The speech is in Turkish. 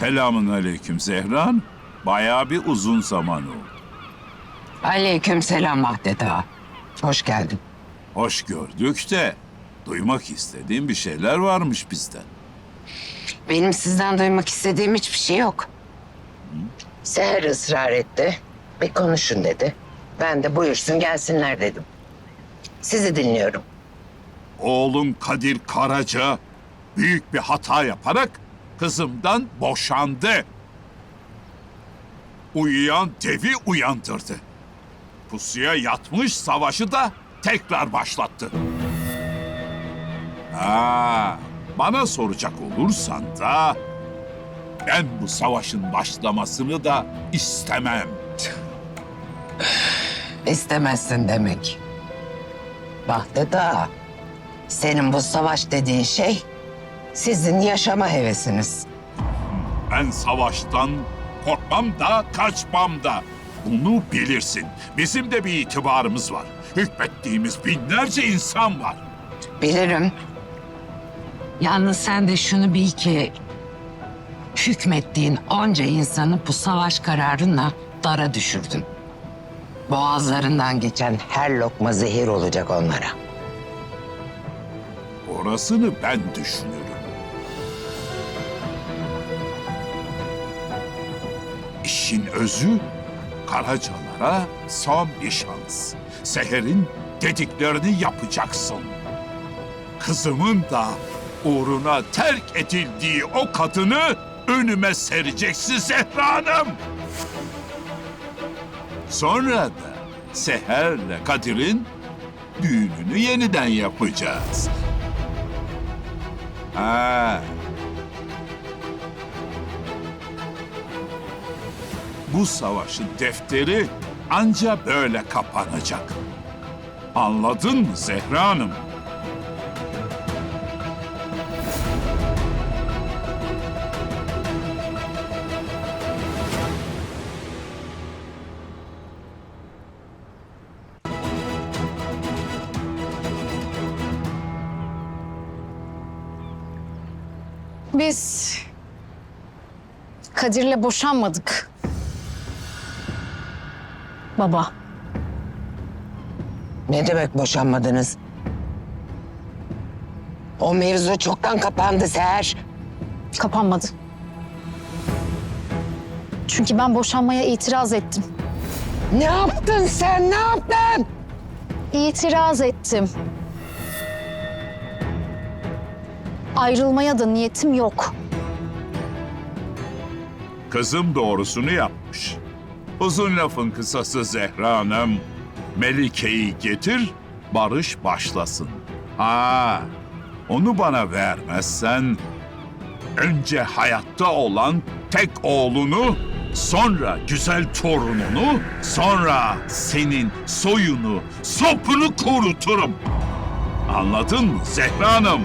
Selamun aleyküm Zehran. Bayağı bir uzun zaman oldu. Aleyküm selam Vahdet Ağa. Hoş geldin. Hoş gördük de duymak istediğim bir şeyler varmış bizden. Benim sizden duymak istediğim hiçbir şey yok. Seher ısrar etti. Bir konuşun dedi. Ben de buyursun gelsinler dedim. Sizi dinliyorum. Oğlum Kadir Karaca büyük bir hata yaparak kızımdan boşandı. Uyuyan devi uyandırdı. Pusuya yatmış savaşı da tekrar başlattı. Ha, bana soracak olursan da ben bu savaşın başlamasını da istemem. İstemezsin demek. Ağa, senin bu savaş dediğin şey sizin yaşama hevesiniz. Ben savaştan korkmam da kaçmam da. Bunu bilirsin. Bizim de bir itibarımız var. Hükmettiğimiz binlerce insan var. Bilirim. Yalnız sen de şunu bil ki... ...hükmettiğin onca insanı bu savaş kararınla dara düşürdün. Boğazlarından geçen her lokma zehir olacak onlara. Orasını ben düşünürüm. Özü Karacalara son bir şans. Seher'in dediklerini yapacaksın. Kızımın da uğruna terk edildiği o kadını önüme sereceksin Zehra Hanım. Sonra da Seher'le Kadir'in düğününü yeniden yapacağız. Ha. Bu savaşın defteri anca böyle kapanacak. Anladın mı Zehra Hanım? Biz Kadir'le boşanmadık. Baba, Ne demek boşanmadınız? O mevzu çoktan kapandı Seher. kapanmadı. Çünkü ben boşanmaya itiraz ettim. Ne yaptın sen, ne yaptın? İtiraz ettim. Ayrılmaya da niyetim yok. Kızım doğrusunu yapmış. Uzun lafın kısası Zehra Hanım. Melike'yi getir, barış başlasın. Ha, onu bana vermezsen... ...önce hayatta olan tek oğlunu, sonra güzel torununu, sonra senin soyunu, sopunu kuruturum. Anladın mı Zehra Hanım?